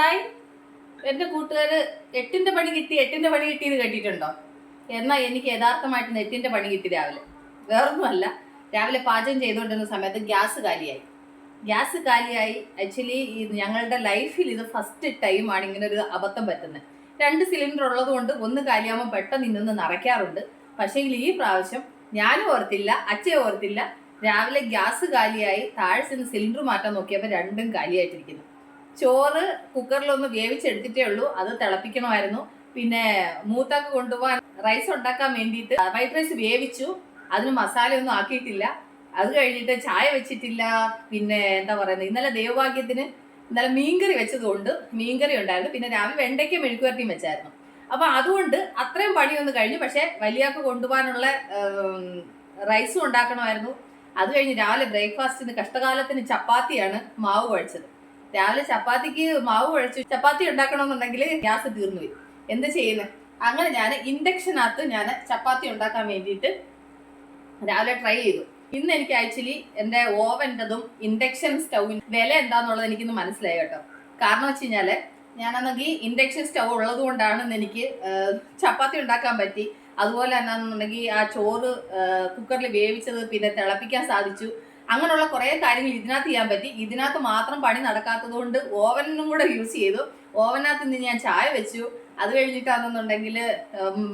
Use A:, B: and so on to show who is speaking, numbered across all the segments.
A: Hi എന്റെ കൂട്ടുകാര് എട്ടിന്റെ പണി കിട്ടി എട്ടിന്റെ പണി കിട്ടിയത് കേട്ടിട്ടുണ്ടോ? എന്നാ എനിക്ക് യഥാർത്ഥമായിട്ട് എട്ടിന്റെ പണി കിട്ടി രാവിലെ. വേറൊന്നുമല്ല. രാവിലെ പാചകം ചെയ്തുകൊണ്ടിരുന്ന സമയത്ത് ഗ്യാസ് കാലിയായി. ഗ്യാസ് കാലിയായി. ആക്ച്വലി ഞങ്ങളുടെ ലൈഫിൽ ഇത് ഫസ്റ്റ് ടൈമാണ് ഇങ്ങനെ ഒരു അബദ്ധം പറ്റുന്നത്. രണ്ട് സിലിണ്ടർ ഉള്ളത് കൊണ്ട് ഒന്ന് കാലിയാകുമ്പോൾ പെട്ടെന്ന് ഇന്നൊന്ന് നിറയ്ക്കാറുണ്ട്. പക്ഷേ ഈ പ്രാവശ്യം ഞാനും ഓർത്തില്ല അച്ഛയും ഓർത്തില്ല. രാവിലെ ഗ്യാസ് കാലിയായി താഴെ ചെന്ന് സിലിണ്ടർ മാറ്റാൻ നോക്കിയപ്പോൾ രണ്ടും കാലിയായിട്ടിരിക്കുന്നു. ചോറ് കുക്കറിലൊന്ന് വേവിച്ചെടുത്തിട്ടേ ഉള്ളൂ. അത് തിളപ്പിക്കണമായിരുന്നു. പിന്നെ മൂത്താക്ക് കൊണ്ടുപോകാൻ റൈസ് ഉണ്ടാക്കാൻ വേണ്ടിയിട്ട് വൈറ്റ് റൈസ് വേവിച്ചു. അതിന് മസാലയൊന്നും ആക്കിയിട്ടില്ല. അത് കഴിഞ്ഞിട്ട് ചായ വെച്ചിട്ടില്ല. പിന്നെ എന്താ പറയുന്നത്? ഇന്നലെ ദൈവഭാഗ്യത്തിന് ഇന്നലെ മീൻകറി വെച്ചതുകൊണ്ട് മീൻകറി ഉണ്ടായിരുന്നു. പിന്നെ രാവിലെ വെണ്ടയ്ക്ക് മെഴുക്കുവരട്ടിയും വെച്ചായിരുന്നു. അപ്പൊ അതുകൊണ്ട് അത്രയും പണിയൊന്നും കഴിഞ്ഞു. പക്ഷെ വലിയാക്ക് കൊണ്ടുപോകാനുള്ള റൈസും ഉണ്ടാക്കണമായിരുന്നു. അത് കഴിഞ്ഞ് രാവിലെ ബ്രേക്ക്ഫാസ്റ്റിന് കഷ്ടകാലത്തിന് ചപ്പാത്തിയാണ് മാവ് കുഴച്ചത്. രാവിലെ ചപ്പാത്തിക്ക് മാവ് കുഴച്ചു ചപ്പാത്തി ഉണ്ടാക്കണമെന്നുണ്ടെങ്കിൽ ഗ്യാസ് തീർന്നു പോയി എന്ത് ചെയ്യുന്നത് അങ്ങനെ ഞാൻ ഇൻഡക്ഷനകത്ത് ഞാൻ ചപ്പാത്തി ഉണ്ടാക്കാൻ വേണ്ടിയിട്ട് രാവിലെ ട്രൈ ചെയ്തു. ഇന്ന് എനിക്ക് ആക്ച്വലി എന്റെ ഓവന്റെതും ഇൻഡക്ഷൻ സ്റ്റൗവിന് വില എന്താന്നുള്ളത് എനിക്കിന്ന് മനസ്സിലായി കേട്ടോ. കാരണം വെച്ച് കഴിഞ്ഞാൽ ഞാനാണെങ്കിൽ ഇൻഡക്ഷൻ സ്റ്റൗ ഉള്ളത് കൊണ്ടാണ് എനിക്ക് ചപ്പാത്തി ഉണ്ടാക്കാൻ പറ്റി. അതുപോലെ എന്നാന്നുണ്ടെങ്കിൽ ആ ചോറ് കുക്കറിൽ വേവിച്ചത് പിന്നെ തിളപ്പിക്കാൻ സാധിച്ചു. അങ്ങനെയുള്ള കുറേ കാര്യങ്ങൾ ഇതിനകത്ത് ചെയ്യാൻ പറ്റി. ഇതിനകത്ത് മാത്രം പണി നടക്കാത്തത് കൊണ്ട് ഓവനും കൂടെ യൂസ് ചെയ്തു. ഓവനകത്ത് നിന്ന് ഞാൻ ചായ വെച്ചു. അത് കഴിഞ്ഞിട്ടാണെന്നുണ്ടെങ്കിൽ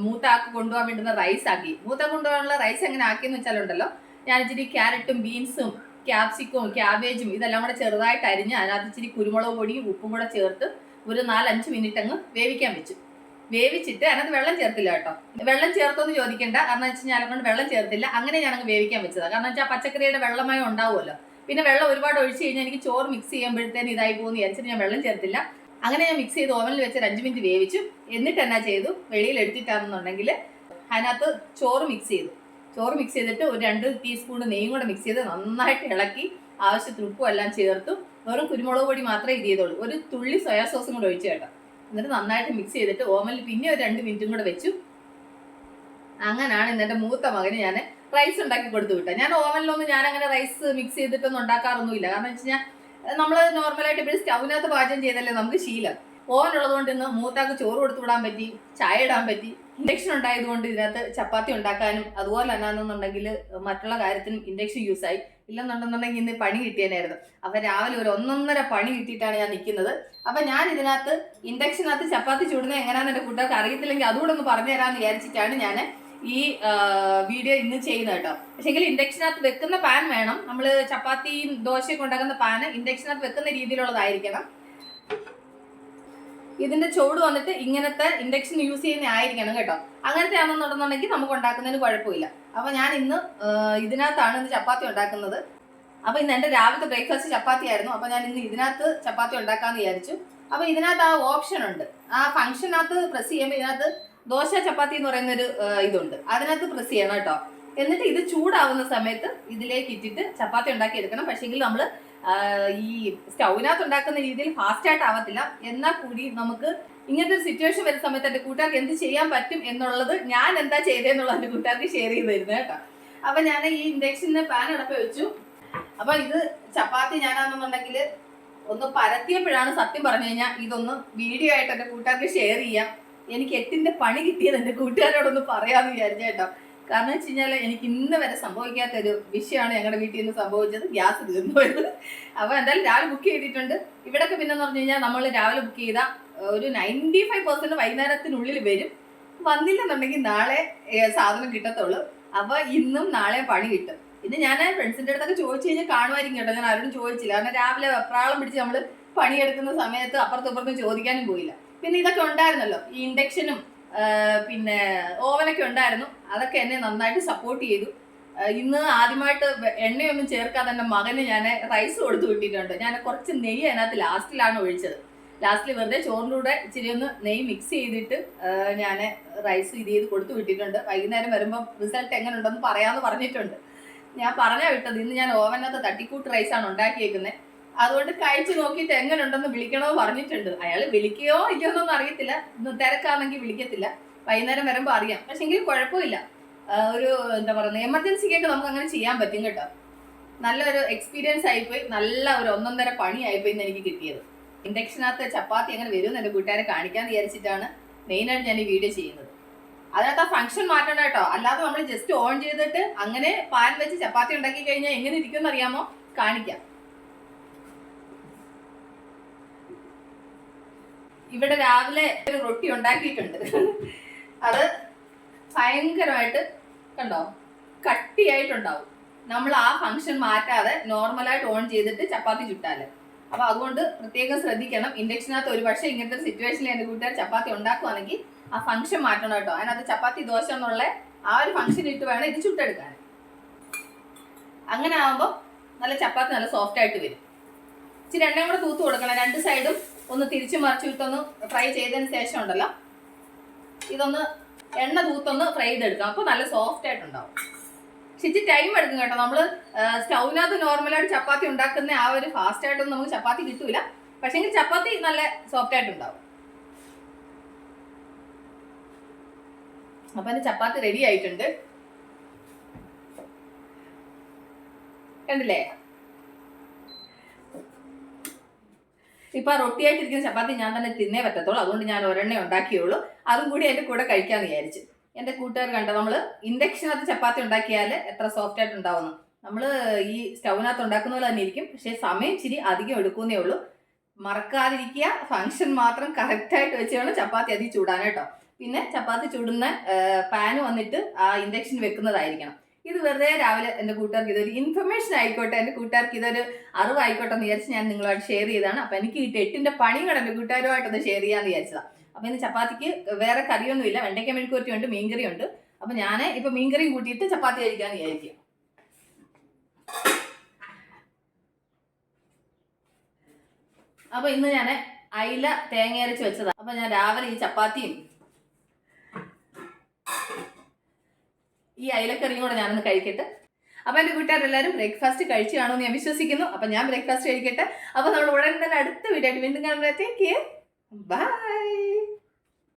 A: മൂത്താക്ക് കൊണ്ടുപോകാൻ വേണ്ടുന്ന റൈസ് ആക്കി. മൂത്ത കൊണ്ടുപോകാനുള്ള റൈസ് എങ്ങനെ ആക്കിയെന്ന് വെച്ചാലുണ്ടല്ലോ ഞാൻ ഇച്ചിരി ക്യാരറ്റും ബീൻസും ക്യാപ്സിക്കവും ക്യാബേജും ഇതെല്ലാം കൂടെ ചെറുതായിട്ട് അരിഞ്ഞ് അതിനകത്ത് ഇച്ചിരി കുരുമുളക് പൊടിയും ഉപ്പും കൂടെ ചേർത്ത് ഒരു നാലഞ്ച് മിനിറ്റ് അങ്ങ് വേവിക്കാൻ വെച്ചു. വേവിച്ചിട്ട് അതിനകത്ത് വെള്ളം ചേർത്തില്ല കേട്ടോ. വെള്ളം ചേർത്തൊന്ന് ചോദിക്കണ്ട. കാരണം വെച്ച് കഴിഞ്ഞാൽ അതുകൊണ്ട് വെള്ളം ചേർത്തില്ല. അങ്ങനെ ഞാൻ അങ്ങ് വേവിക്കാൻ വെച്ചതാണ് കാരണം വെച്ചാൽ പച്ചക്കറിയുടെ വെള്ളമായി ഉണ്ടാവുമല്ലോ. പിന്നെ വെള്ളം ഒരുപാട് ഒഴിച്ച് കഴിഞ്ഞാൽ എനിക്ക് ചോറ് മിക്സ് ചെയ്യുമ്പോഴത്തേന് ഇതായി പോകുന്നു വിചാരിച്ചിട്ട് ഞാൻ വെള്ളം ചേർത്തില്ല. അങ്ങനെ ഞാൻ മിക്സ് ചെയ്ത് ഓവനിൽ വെച്ച് അഞ്ച് മിനിറ്റ് വേവിച്ചു. എന്നിട്ട് എന്നാ ചെയ്തു? വെളിയിൽ എടുത്തിട്ടാണെന്നുണ്ടെങ്കിൽ അതിനകത്ത് ചോറ് മിക്സ് ചെയ്തു. ചോറ് മിക്സ് ചെയ്തിട്ട് ഒരു രണ്ട് ടീസ്പൂൺ നെയ്യും കൂടെ മിക്സ് ചെയ്ത് നന്നായിട്ട് ഇളക്കി ആവശ്യത്തിന് ഉപ്പും എല്ലാം ചേർത്തു. വെറും കുരുമുളക് പൊടി മാത്രമേ ഇത് ചെയ്തുള്ളൂ. ഒരു തുള്ളി സോയാ സോസും കൂടെ ഒഴിച്ചു കേട്ടോ. എന്നിട്ട് നന്നായിട്ട് മിക്സ് ചെയ്തിട്ട് ഓവനിൽ പിന്നെ ഒരു രണ്ട് മിനിറ്റും കൂടെ വെച്ചു. അങ്ങനെയാണ് ഇന്ന് മൂത്ത മകന് ഞാൻ റൈസ് ഉണ്ടാക്കി കൊടുത്തു വിട്ടത്. ഞാൻ ഓവനിലൊന്നും ഞാൻ അങ്ങനെ റൈസ് മിക്സ് ചെയ്തിട്ടൊന്നും ഉണ്ടാക്കാറൊന്നുമില്ല. കാരണം വെച്ച് കഴിഞ്ഞാൽ നമ്മൾ നോർമലായിട്ട് ഇപ്പോൾ സ്റ്റൗവിനകത്ത് പാചകം ചെയ്തല്ലേ നമുക്ക് ശീലം. ഓവൻ ഉള്ളതുകൊണ്ട് ഇന്ന് മൂത്താക്ക് ചോറ് കൊടുത്തു വിടാൻ പറ്റി ചായ ഇടാൻ പറ്റി ഇൻഡക്ഷൻ ഉണ്ടായതുകൊണ്ട് ഇതിനകത്ത് ചപ്പാത്തി ഉണ്ടാക്കാനും അതുപോലെ തന്നെ എന്നുണ്ടെങ്കിൽ മറ്റുള്ള കാര്യത്തിനും ഇൻഡക്ഷൻ ആയി. ഇല്ലെന്നുണ്ടെന്നുണ്ടെങ്കിൽ ഇന്ന് പണി കിട്ടിയേനായിരുന്നു. അപ്പൊ രാവിലെ ഒരു ഒന്നൊന്നര പണി കിട്ടിയിട്ടാണ് ഞാൻ നിൽക്കുന്നത്. അപ്പൊ ഞാൻ ഇതിനകത്ത് ഇൻഡക്ഷനകത്ത് ചപ്പാത്തി ചൂടുന്നത് എങ്ങനെയാണെന്ന് എന്റെ കൂട്ടുകാർക്ക് അറിയത്തില്ലെങ്കിൽ അതുകൂടെ ഒന്ന് പറഞ്ഞു തരാമെന്ന് വിചാരിച്ചിട്ടാണ് ഞാൻ ഈ വീഡിയോ ഇന്ന് ചെയ്യുന്നത് കേട്ടോ. പക്ഷേങ്കിൽ ഇൻഡക്ഷനകത്ത് വെക്കുന്ന പാൻ വേണം. നമ്മൾ ചപ്പാത്തിയും ദോശയൊക്കെ ഉണ്ടാക്കുന്ന പാന് ഇൻഡക്ഷനകത്ത് വെക്കുന്ന രീതിയിലുള്ളതായിരിക്കണം. ഇതിന്റെ ചുവട് വന്നിട്ട് ഇങ്ങനത്തെ ഇൻഡക്ഷൻ യൂസ് ചെയ്യുന്ന ആയിരിക്കണം കേട്ടോ. അങ്ങനത്തെ ആണെന്നുണ്ടെന്നുണ്ടെങ്കിൽ നമുക്ക് ഉണ്ടാക്കുന്നതിന് കുഴപ്പമില്ല. അപ്പൊ ഞാൻ ഇന്ന് ഇതിനകത്താണ് ഇന്ന് ചപ്പാത്തി ഉണ്ടാക്കുന്നത്. അപ്പൊ ഇന്ന് എന്റെ രാവിലത്തെ ബ്രേക്ക്ഫാസ്റ്റ് ചപ്പാത്തി ആയിരുന്നു. അപ്പൊ ഞാൻ ഇന്ന് ഇതിനകത്ത് ചപ്പാത്തി ഉണ്ടാക്കാന്ന് വിചാരിച്ചു. അപ്പൊ ഇതിനകത്ത് ആ ഓപ്ഷൻ ഉണ്ട്. ആ ഫംഗ്ഷനകത്ത് പ്രസ് ചെയ്യുമ്പോൾ ഇതിനകത്ത് ദോശ ചപ്പാത്തി എന്ന് പറയുന്ന ഒരു ഇതുണ്ട്. അതിനകത്ത് പ്രസ് ചെയ്യണം കേട്ടോ. എന്നിട്ട് ഇത് ചൂടാവുന്ന സമയത്ത് ഇതിലേക്ക് ഇട്ടിട്ട് ചപ്പാത്തി ഉണ്ടാക്കി എടുക്കണം പക്ഷേങ്കിൽ നമ്മൾ ഈ സ്റ്റൗവിനകത്ത് ഉണ്ടാക്കുന്ന രീതിയിൽ ഫാസ്റ്റ് ആയിട്ട് ആവത്തില്ല. എന്നാൽ കൂടി നമുക്ക് ഇങ്ങനത്തെ ഒരു സിറ്റുവേഷൻ വരുന്ന സമയത്ത് എന്റെ കൂട്ടുകാർക്ക് എന്ത് ചെയ്യാൻ പറ്റും എന്നുള്ളത് ഞാൻ എന്താ ചെയ്തതെന്നുള്ളത് എന്റെ കൂട്ടുകാർക്ക് ഷെയർ ചെയ്ത് തരുന്നത് കേട്ടോ. അപ്പൊ ഞാൻ ഈ ഇൻഡക്ഷന് പാൻ അടപ്പ് വെച്ചു. അപ്പൊ ഇത് ചപ്പാത്തി ഞാനാണെന്നുണ്ടെങ്കിൽ ഒന്ന് പരത്തിയപ്പോഴാണ് സത്യം പറഞ്ഞു കഴിഞ്ഞാൽ ഇതൊന്ന് വീഡിയോ ആയിട്ട് എന്റെ കൂട്ടുകാർക്ക് ഷെയർ ചെയ്യാം. എനിക്ക് എട്ടിന്റെ പണി കിട്ടിയത് എന്റെ കൂട്ടുകാരോടൊന്ന് പറയാമെന്ന് വിചാരിച്ച കേട്ടോ. കാരണം വെച്ച് കഴിഞ്ഞാൽ എനിക്ക് ഇന്ന് വരെ സംഭവിക്കാത്ത ഒരു വിഷയമാണ് ഞങ്ങളുടെ വീട്ടിൽ നിന്ന് സംഭവിച്ചത്. ഗ്യാസ് തീർന്നു പോയത്. അപ്പോൾ എന്തായാലും രാവിലെ ബുക്ക് ചെയ്തിട്ടുണ്ട്. ഇവിടൊക്കെ പിന്നെ പറഞ്ഞു കഴിഞ്ഞാൽ നമ്മൾ രാവിലെ ബുക്ക് ചെയ്ത ഒരു നയന്റി ഫൈവ് പെർസെന്റ് വൈകുന്നേരത്തിനുള്ളിൽ വരും. വന്നില്ലെന്നുണ്ടെങ്കിൽ നാളെ സാധനം കിട്ടത്തുള്ളൂ. അപ്പോൾ ഇന്നും നാളെ പണി കിട്ടും. പിന്നെ ഞാൻ ഫ്രണ്ട്സിന്റെ അടുത്തൊക്കെ ചോദിച്ചു കഴിഞ്ഞാൽ കാണുമായിരിക്കും കേട്ടോ. ഞാൻ ആരോടും ചോദിച്ചില്ല. കാരണം രാവിലെ വെപ്രാളം പിടിച്ച് നമ്മൾ പണിയെടുക്കുന്ന സമയത്ത് അപ്പുറത്തും ഇപ്പുറത്തും ചോദിക്കാനും പോയില്ല. പിന്നെ ഇതൊക്കെ ഉണ്ടായിരുന്നല്ലോ. ഈ ഇൻഡക്ഷനും പിന്നെ ഓവനൊക്കെ ഉണ്ടായിരുന്നു. അതൊക്കെ എന്നെ നന്നായിട്ട് സപ്പോർട്ട് ചെയ്തു. ഇന്ന് ആദ്യമായിട്ട് എണ്ണയൊന്നും ചേർക്കാതെ തന്നെ മകന് ഞാൻ റൈസ് കൊടുത്തു വിട്ടിട്ടുണ്ട്. ഞാൻ കുറച്ച് നെയ്യ് അതിനകത്ത് ലാസ്റ്റിലാണ് ഒഴിച്ചത്. ലാസ്റ്റിൽ വെറുതെ ചോറിലൂടെ ഇച്ചിരി ഒന്ന് നെയ്യ് മിക്സ് ചെയ്തിട്ട് ഞാൻ റൈസ് ഇത് ചെയ്ത് കൊടുത്തു വിട്ടിട്ടുണ്ട്. വൈകുന്നേരം വരുമ്പോൾ റിസൾട്ട് എങ്ങനെ ഉണ്ടെന്ന് പറയാമെന്ന് പറഞ്ഞിട്ടുണ്ട്. ഞാൻ പറഞ്ഞാൽ വിട്ടത്. ഇന്ന് ഞാൻ ഓവനകത്ത് തട്ടിക്കൂട്ട് റൈസാണ് ഉണ്ടാക്കിയേക്കുന്നത് അതുകൊണ്ട് കഴിച്ചു നോക്കിയിട്ട് എങ്ങനെ ഉണ്ടെന്ന് വിളിക്കണമെന്ന് പറഞ്ഞിട്ടുണ്ട്. അയാൾ വിളിക്കുകയോ ഇല്ലയോ എന്നൊന്നും അറിയത്തില്ല തിരക്കാണെങ്കിൽ വിളിക്കത്തില്ല. വൈകുന്നേരം വരുമ്പോൾ അറിയാം. പക്ഷെ എങ്കിലും കുഴപ്പമില്ല ഒരു എന്താ പറയുന്നത് എമർജൻസിക്കൊക്കെ നമുക്ക് അങ്ങനെ ചെയ്യാൻ പറ്റും കേട്ടോ. നല്ലൊരു എക്സ്പീരിയൻസ് ആയിപ്പോയി. നല്ല ഒരു ഒന്നൊന്നര പണി ആയിപ്പോയി ഇന്ന് എനിക്ക് കിട്ടിയത്. ഇൻഡക്ഷനകത്ത് ചപ്പാത്തി അങ്ങനെ വരും എന്റെ കൂട്ടുകാരെ കാണിക്കാന്ന് വിചാരിച്ചിട്ടാണ് മെയിനായിട്ട് ഞാൻ ഈ വീഡിയോ ചെയ്യുന്നത്. അതിനകത്ത് ആ ഫംഗ്ഷൻ മാറ്റണം കേട്ടോ. അല്ലാതെ നമ്മൾ ജസ്റ്റ് ഓൺ ചെയ്തിട്ട് അങ്ങനെ പാൻ വെച്ച് ചപ്പാത്തി ഉണ്ടാക്കി കഴിഞ്ഞാൽ എങ്ങനെ ഇരിക്കും അറിയാമോ? കാണിക്കാം. ഇവിടെ രാവിലെ ഒരു റൊട്ടി ഉണ്ടാക്കിയിട്ടുണ്ട്. അത് ഭയങ്കരമായിട്ട് കണ്ടോ? കട്ടിയായിട്ടുണ്ടാവും. നമ്മൾ ആ ഫംഗ്ഷൻ മാറ്റാതെ നോർമലായിട്ട് ഓൺ ചെയ്തിട്ട് ചപ്പാത്തി ചുട്ടാൽ. അപ്പൊ അതുകൊണ്ട് പ്രത്യേകം ശ്രദ്ധിക്കണം. ഇൻഡക്ഷനകത്ത് ഒരു പക്ഷേ ഇങ്ങനത്തെ സിറ്റുവേഷനിൽ എന്റെ കൂട്ടുകാർ ചപ്പാത്തി ഉണ്ടാക്കുവാണെങ്കിൽ ആ ഫംഗ്ഷൻ മാറ്റണം കേട്ടോ. അതിനകത്ത് ചപ്പാത്തി ദോശ എന്നുള്ള ആ ഒരു ഫംഗ്ഷൻ ഇട്ട് വേണം ഇത് ചുട്ടെടുക്കാൻ. അങ്ങനെ ആകുമ്പോൾ നല്ല ചപ്പാത്തി നല്ല സോഫ്റ്റ് ആയിട്ട് വരും. ഇച്ചിരി എണ്ണയും കൂടെ തൂത്ത് കൊടുക്കണം. രണ്ട് സൈഡും ഒന്ന് തിരിച്ചു മറിച്ചു വിട്ടൊന്ന് ഫ്രൈ ചെയ്തതിന് ശേഷം ഉണ്ടല്ലോ. ഇതൊന്ന് എണ്ണ തൂത്തൊന്ന് ഫ്രൈ ചെയ്തെടുക്കാം. അപ്പോൾ നല്ല സോഫ്റ്റ് ആയിട്ടുണ്ടാവും. ചിച്ചി ടൈം എടുക്കും കേട്ടോ. നമ്മൾ സ്റ്റൗവിനകത്ത് നോർമലായിട്ട് ചപ്പാത്തി ഉണ്ടാക്കുന്ന ആ ഒരു ഫാസ്റ്റ് ആയിട്ടൊന്നും നമുക്ക് ചപ്പാത്തി കിട്ടൂല. പക്ഷെങ്കിൽ ചപ്പാത്തി നല്ല സോഫ്റ്റ് ആയിട്ടുണ്ടാവും. അപ്പൊ എന്റെ ചപ്പാത്തി റെഡി ആയിട്ടുണ്ട്. കണ്ടില്ലേ? ഇപ്പൊ ആ റൊട്ടിയായിട്ടിരിക്കുന്ന ചപ്പാത്തി ഞാൻ തന്നെ തിന്നേ പറ്റത്തുള്ളൂ. അതുകൊണ്ട് ഞാൻ ഒരെണ്ണേ ഉണ്ടാക്കിയുള്ളൂ. അതും കൂടി എന്റെ കൂടെ കഴിക്കാന്ന് വിചാരിച്ചു. എന്റെ കൂട്ടുകാർ കണ്ട നമ്മൾ ഇൻഡക്ഷനകത്ത് ചപ്പാത്തി ഉണ്ടാക്കിയാൽ എത്ര സോഫ്റ്റ് ആയിട്ട് ഉണ്ടാവുന്നു. നമ്മൾ ഈ സ്റ്റൗവിനകത്ത് ഉണ്ടാക്കുന്ന പോലെ തന്നെ ഇരിക്കും. പക്ഷെ സമയം ഇച്ചിരി അധികം എടുക്കുന്നേ ഉള്ളൂ. മറക്കാതിരിക്കുക. ഫംഗ്ഷൻ മാത്രം കറക്റ്റായിട്ട് വെച്ച് വേണം ചപ്പാത്തി അതി ചൂടാൻ പിന്നെ ചപ്പാത്തി ചൂടുന്ന പാന് വന്നിട്ട് ആ ഇൻഡക്ഷൻ വെക്കുന്നതായിരിക്കണം. ഇത് വെറുതെ രാവിലെ എന്റെ കൂട്ടുകാർക്ക് ഇതൊരു ഇൻഫർമേഷൻ ആയിക്കോട്ടെ എന്റെ കൂട്ടുകാർക്ക് ഇതൊരു അറിവായിക്കോട്ടെ എന്ന് വിചാരിച്ച് ഞാൻ നിങ്ങളുമായിട്ട് ഷെയർ ചെയ്തതാണ്. അപ്പം എനിക്ക് എട്ടിന്റെ പണിയും കൂടെ എന്റെ കൂട്ടുകാരുമായിട്ടൊന്ന് ഷെയർ ചെയ്യാമെന്ന് വിചാരിച്ചതാണ് അപ്പം ഇന്ന് ചപ്പാത്തിക്ക് വേറെ കറിയൊന്നുമില്ല. വെണ്ടയ്ക്ക മെഴുക്കുവരട്ടിയുണ്ട് മീൻകറിയുണ്ട് അപ്പം ഞാൻ ഇപ്പം മീൻകറി കൂട്ടിയിട്ട് ചപ്പാത്തി കഴിക്കാമെന്ന് വിചാരിക്കുക അപ്പൊ ഇന്ന് ഞാൻ അയില തേങ്ങ അരച്ച് വെച്ചതാണ് അപ്പൊ ഞാൻ രാവിലെ ഈ ചപ്പാത്തിയും ഈ അയിലക്കറിയും കൂടെ ഞാനൊന്ന് കഴിക്കട്ടെ. അപ്പൊ എന്റെ കൂട്ടുകാരെല്ലാവരും ബ്രേക്ക്ഫാസ്റ്റ് കഴിച്ചു കാണുമെന്ന് ഞാൻ വിശ്വസിക്കുന്നു. അപ്പൊ ഞാൻ ബ്രേക്ക്ഫാസ്റ്റ് കഴിക്കട്ടെ. അപ്പോൾ നമ്മൾ ഉടൻ തന്നെ അടുത്ത വീഡിയോ വീണ്ടും കാണുമ്പോഴത്തേക്ക് ബൈ